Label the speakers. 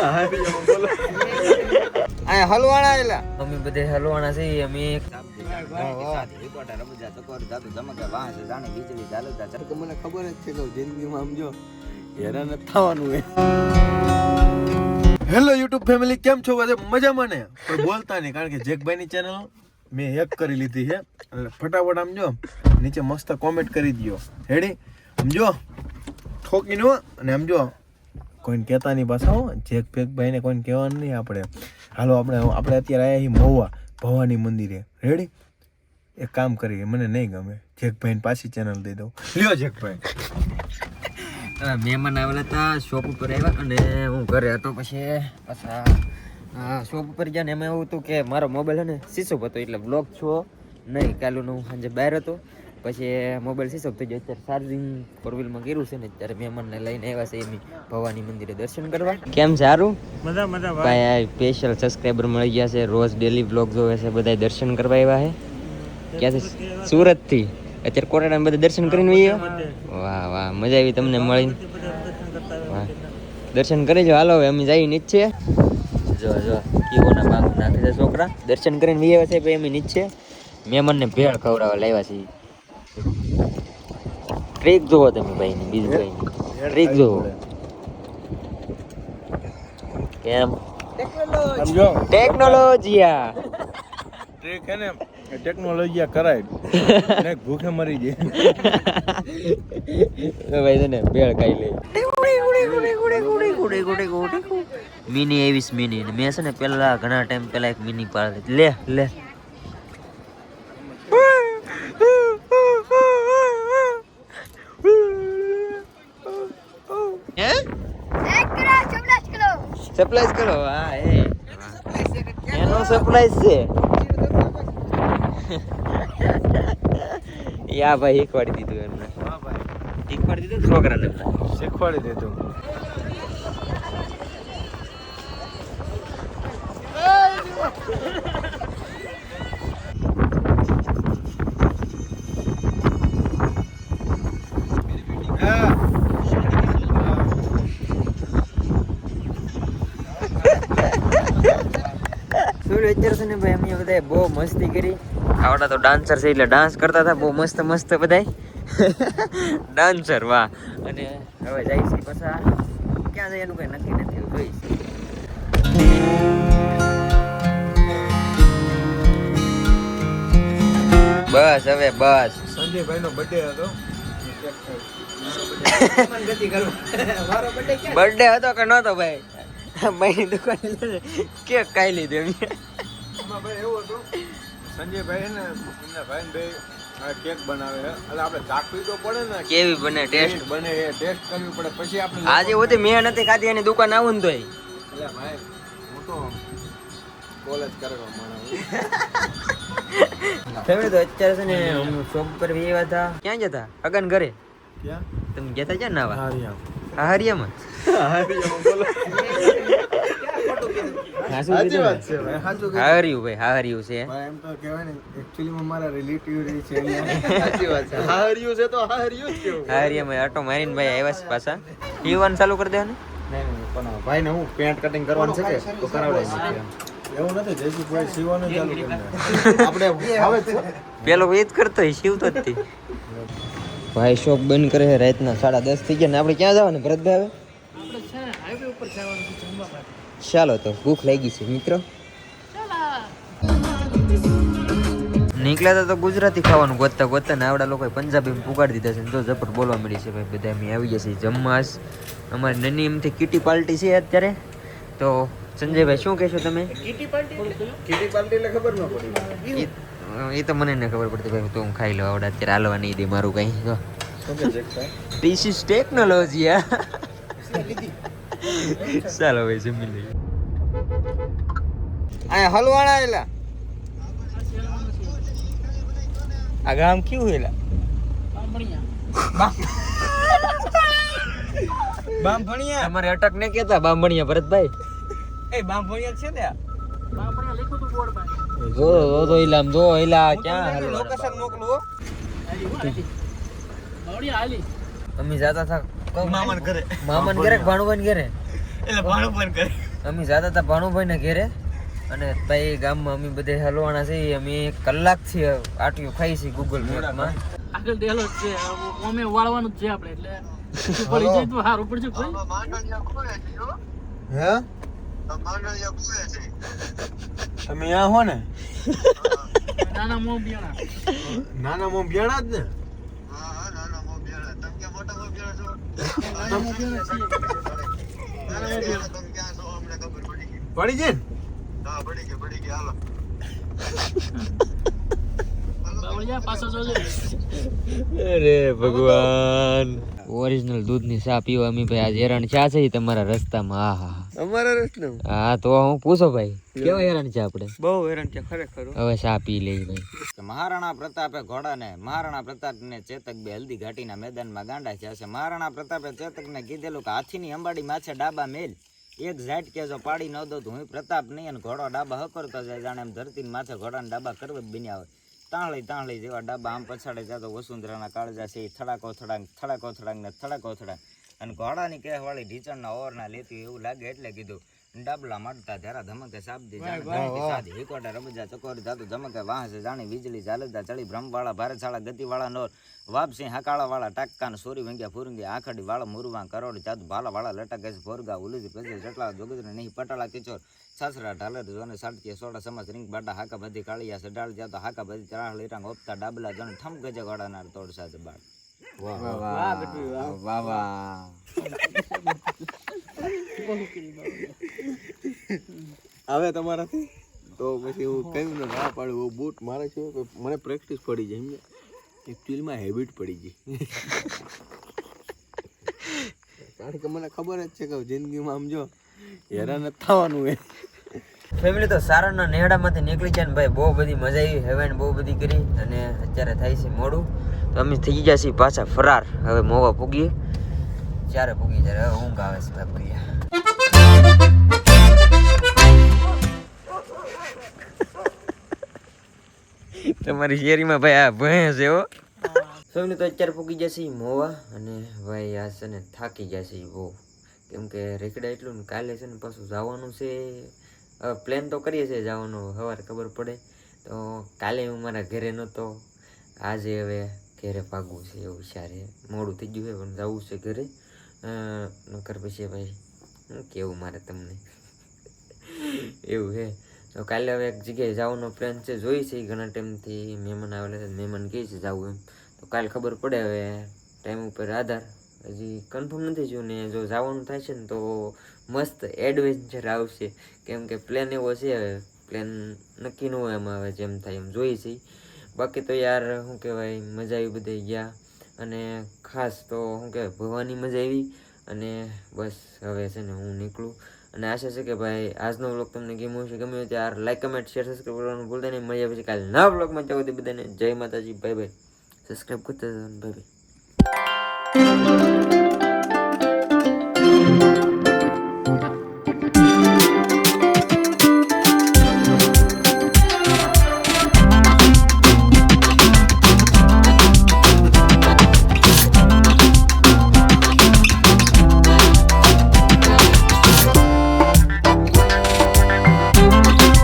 Speaker 1: આ હલવાણા એલા
Speaker 2: અમે બધે હલવાણા છે અમે
Speaker 1: એક મને ખબર જ છે જિંદગીમાં આમ જો હેરાન જ થવાનું
Speaker 3: હેલો યુટ્યુબ ફેમિલી કેમ છો? બધે મજામાં ને? કોઈ બોલતા નહીં કારણ કે જેકભાઈની ચેનલ મેં હેક કરી લીધી છે. એટલે ફટાફટ આમ જો નીચે મસ્ત કોમેન્ટ કરી દો હેડી આમ જો ઠોકી અને આમ જો કોઈને કહેતા નહીં પાછા જેક ફેક ભાઈને કોઈને કહેવાનું નહીં આપણે. હાલો, આપણે આપણે અત્યારે આવ્યા છીએ મહુવા, ભવાની મંદિરે. રેડી એક કામ કરીએ, મને નહીં ગમે. જેકભાઈને પાછી ચેનલ દઈ દઉં. લ્યો જેકભાઈ.
Speaker 2: મહેમાન આવેલા હતા શોપ ઉપર આવ્યા અને હું ઘરે હતો પછી પાછા શોપ ઉપર ગયા ને એમાં એવું હતું કે મારો મોબાઈલ હે ને શીશો હતો એટલે બ્લોક છો. નહીં, કાલુનું હું સાંજે બહાર હતો. પછી મોબાઈલ શીશો થઈ ગયો. અત્યારે ચાર્જિંગ ફોર વ્હીલમાં કર્યું છે ને અત્યારે મહેમાનને લઈને આવ્યા છે એમ ભવાની મંદિરે દર્શન કરવા. કેમ સારું
Speaker 4: મજા મજા
Speaker 2: ભાઈ. આ સ્પેશિયલ સબસ્ક્રાઈબર મળી ગયા છે રોજ ડેલી બ્લોગ જોવે છે બધા દર્શન કરવા આવ્યા છે. ક્યાંથી સુરતથી અત્યારે કોટાડા બધા દર્શન કરીને વહી વાહ વાહ મજા આવી તમને મળીને. દર્શન કરી જો હાલો હવે અમે જઈ નીચે. જો જો કીઓના ભાગ નાખે છે છોકરા. દર્શન કરીને વહી આવ્યા છે ભાઈ અમે નીચે. મહેમાનને ભેળ ખવડાવવા લાવ્યા છીએ ટ્રીક જોવો તમે ભાઈ ની બીજું ભાઈ ટ્રીક જોવો. કેમ? ટેકનોલોજીયા.
Speaker 3: ટ્રેક હે ને ટેકનોલોજી કરાય. ને ભૂખે મરી જાય.
Speaker 2: ભાઈ તને ભેળ ખાઈ લે. મિની એવીસ મિની. મેં છે ને પેલા ઘણા ટાઈમ પેલા એક મિની પાડી લે લે હે સરપ્રાઈઝ કરો હા એ. એનો સરપ્રાઈઝ છે. યા ભાઈ શીખવાડી દીધું એમને. શીખવાડી દીધું છોકરાને એમને?
Speaker 3: શીખવાડી દેતું
Speaker 2: શું અત્યારે ને ભાઈ, અમે બધાએ બહુ મસ્તી કરી. આવડા તો ડાન્સર છે એટલે ડાન્સ કરતા હતા, બહુ મસ્ત મસ્ત બધાય. ડાન્સર વાહ. અને હવે જાય છે પાછા. ક્યાં જાય એનું કઈ નક્કી નથી જોઈશ બસ હવે, બસ.
Speaker 3: સંજયભાઈ નો બર્થડે હતો.
Speaker 2: બર્થડે હતો કે નતો ભાઈ ભાઈની દુકાન કે કેક ખાઈ લીધું એમ
Speaker 3: ભાઈ એવું હતું. સંજયભાઈ ને એમના ભાઈ કેક બનાવે એટલે આપણે ચાખવી તો પડે ને
Speaker 2: કેવી બને ટેસ્ટ?
Speaker 3: બને એ ટેસ્ટ કરવી પડે. પછી આપણે
Speaker 2: આજે હોતે મેં નથી ખાધી એની દુકાન આવું ને તોય.
Speaker 3: એટલે ભાઈ હું તો કોલેજ કરવા માણસ
Speaker 2: ફેમિલી તો અત્યારે છે ને હું શોપ પર વ્યવા હતા. ક્યાં જતા અગન ઘરે?
Speaker 3: ક્યાં?
Speaker 2: તમે જતા ક્યાં નાવા?
Speaker 3: હારિયા
Speaker 2: હા હરિયામાં
Speaker 3: બોલો.
Speaker 2: હા કીધું
Speaker 3: વાત છે ભાઈ સાચું
Speaker 2: હા હર્યું ભાઈ હા હર્યું છે
Speaker 3: એમ તો કહેવાય ને એકચ્યુઅલી મારા રિલેટિવ રહી છે સાચી વાત છે. હારિયું છે તો હારિયું જ કેવું.
Speaker 2: હા હરિયામાં આટો મારીને ભાઈ આવ્યા છે પાછા. પીવાનું ચાલુ કરી દેવાનું?
Speaker 1: નહીં નહીં ભાઈ ને હું પેન્ટ કટિંગ કરવાનું છે કે? તો કરાવડાવી
Speaker 3: એવું નથી જયસુખભાઈ સીવાનું ચાલુ કરી
Speaker 1: આપણે આવે
Speaker 2: પેલો એ જ કરતો હોય શિવતો જ તે. ભાઈ શોપ બંધ કરે છે રાતના સાડા દસ થઈ ગયા ને આપણે ક્યાં જવાનું? ભરતભાઈ હવે? ચાલો તો ભૂખ લાગી છે મિત્રો. નીકળ્યા હતા તો ગુજરાતી ખાવાનું ગોતતા ગોતતા ને આવડા લોકોએ પંજાબી પુગાડી દીધા છે તો જબર બોલવા મળી છે ભાઈ બધા અમે આવી જશે જમવાશ અમારી નાની એમથી કીટી પાર્ટી છે અત્યારે. તો સંજયભાઈ શું કહેશો તમે?
Speaker 1: કીટી પાર્ટી એટલે ખબર? ન પડી.
Speaker 2: એ તો મને ન ખબર પડતી ભાઈ તો હું ખાઈ લઉં. આવડે અત્યારે હાલવા નહીં દે મારું કઈ. તો ઇઝ ટેકનોલોજી ચાલો ભાઈ જમી લઈએ
Speaker 1: અહીંયા હલવાણા એલા
Speaker 2: આ ગામ કેવું એલા
Speaker 1: બામભણિયા
Speaker 2: અમારે અટક ને કેતા બામણિયા ભરતભાઈ?
Speaker 1: એ બામભણિયા છે ને
Speaker 2: જો જો તો ઇલામ જો ઇલા ક્યાં?
Speaker 1: લોકેશન મોકલું
Speaker 2: અમે જાતા હતા
Speaker 3: મામાને ઘરે.
Speaker 2: મામન ઘરે ભાણુભાઈ ઘરે.
Speaker 3: એટલે ભાણુભાઈ ઘરે.
Speaker 2: અમે જતા હતા ભાણુભાઈ ને ઘેરે અને તઈ ગામમાં અમે બધે હલવાના છે અમે એક કલાકથી આટિયું ખાઈ છે ગૂગલ મેપમાં
Speaker 4: આગળ ડેલો છે. અમે વાળવાનું જ છે આપણે એટલે પડી જાય તો સારું પડશે કોઈ
Speaker 3: હે. તમે અહીંયા હો ને?
Speaker 4: નાના મોં બિયાણા.
Speaker 3: નાના મોમ બિયાણા જ ને
Speaker 4: નાના મોં બિયાણા છીએ
Speaker 3: પડી જાય પડી
Speaker 4: ગયા પાછા જોજો.
Speaker 2: અરે ભગવાન. ઓરિજિનલ દૂધની ચા પીવા અમે ભાઈ આજે હેરાન ચા છે તમારા રસ્તામાં. આ હા
Speaker 1: અમારા રસ્તામાં?
Speaker 2: હા તો હું પૂછો ભાઈ કેવા હેરાન છે આપણે?
Speaker 1: બહુ હેરાન છે ખરેખર
Speaker 2: હવે ચા પી લઈ ભાઈ.
Speaker 5: મહારાણા પ્રતાપે ઘોડાને મહારાણા પ્રતાપને ચેતક બે હલ્દી ઘાટીના મેદાનમાં ગાંડા થયા છે. મહારાણા પ્રતાપે ચેતકને કીધેલું કે હાથીની અંબાડી માછે ડાબા મેલ. એક ઝાટ કે જો પાડી ન દો તો હું પ્રતાપ નહીં અને ઘોડો ડાબા હકરતો જાય. જાણે એમ ધરતી માથે ઘોડાને ડાબા કરવા જ બન્યા હોય. તાંળઈ તાંળઈ જેવા ડાબા આમ પછાડે જતો વસુંધરાના કાળજા છે, એ થડાકો થડાંગ થડાકો થડાંગ ને થડાકો થડાંગ. અને ઘોડાની કહેવાળી ઢીચણના ઓરના લેતી એવું લાગે એટલે કીધું ડાબલા મળતા ત્યારે ધમકે શાબ્દી સાદી હિકોટા રબજા ચકોરી જાતું ધમકે વાહસે જાણી વીજળી ચાલતા ચડી બ્રહ્મવાળા ભારતશાળા ગતિવાળા નોર. વાપસી હાકાળા વાળા ટાક્કા સોરી વંગ્યા ફુરંગી આખડી વાળા મુરવા કરોડ જાત ભાલા વાળા લટકે ભોરગા ઉલુજી પછી ચટલા જોગજરે નહીં પટાળા કિચોર. સાસરા ઢાલર જોને સાડકી સોડા સમાસ રીંગ બાટા હાકા બધી કાળિયા સડાળ જાતો હાકા બધી ચરાહ લીરાંગ ઓપતા ડાબલા જણ ઠમ ગજે ગોડાનાર તોડ સાથે બાળ.
Speaker 1: વાહ વાહ. હવે તમારાથી? તો પછી હું કહ્યું ને, ના પાડું બૂટ મારે છે મને પ્રેક્ટિસ પડી જાય એમને એકચ્યુઅલીમાં હેબિટ પડી ગઈ. કારણ કે મને ખબર જ છે કે જિંદગીમાં આમ જો હેરાન જ થવાનું એ
Speaker 2: ફેમિલી તો સારાના નેહડામાંથી નીકળી જાય ને ભાઈ, બહુ બધી મજા આવી હેવન બહુ બધી કરી, અને અત્યારે થાય છે મોડું. તો અમે થઈ ગયા છીએ પાછા ફરાર. હવે મોવા પૂગીએ. જ્યારે પૂગી જાય ઊંઘ આવે છે ભાઈ તમારી શેરીમાં ભાઈ આ ભેંસ છે હો. ફેમિલી તો અત્યારે પૂગી જશે મોવા અને ભાઈ આ છે ને થાકી જશે બહુ. કેમ કે રેકડા એટલું ને કાલે છે ને પાછું જવાનું છે. પ્લાન તો કરીએ છીએ જવાનું સવારે ખબર પડે. તો કાલે હું મારા ઘરે નહોતો આજે હવે ઘરે ભાગવું છે એવું સારે મોડું થઈ ગયું છે પણ જવું છે ઘરે. નકર પછી ભાઈ હું કેવું મારે તમને? એવું છે તો કાલે હવે એક જગ્યાએ જવાનો પ્લાન છે, જોઈ છે ઘણા ટાઈમથી મહેમાન આવેલા છે, મહેમાન કહે છે જવું એમ. તો કાલે ખબર પડે હવે ટાઈમ ઉપર આધાર. હજી કન્ફર્મ નથી થયું ને જો જવાનું થાય છે ને તો મસ્ત એડવેન્ચર આવશે. કેમ કે પ્લેન એવો છે હવે. પ્લેન નક્કી ન હોય એમાં હવે જેમ થાય એમ. જોઈ છે બાકી તો યાર, શું કહેવાય, મજા આવી બધે ગયા. અને ખાસ તો શું કહેવાય ભવાની મજા આવી અને બસ હવે છે ને હું નીકળું. અને આશા છે કે ભાઈ આજનો વ્લોગ તમને ગમ્યો હશે, ગમ્યો ત્યારે લાઈક કમેન્ટ શેર સબસ્ક્રાઈબ કરવાનું ભૂલતા નહીં. મળ્યા પછી કાલે નવા વ્લોગમાં જાવ બધાને જય માતાજી બાય બાય સબસ્ક્રાઈબ કરતા બાય બાય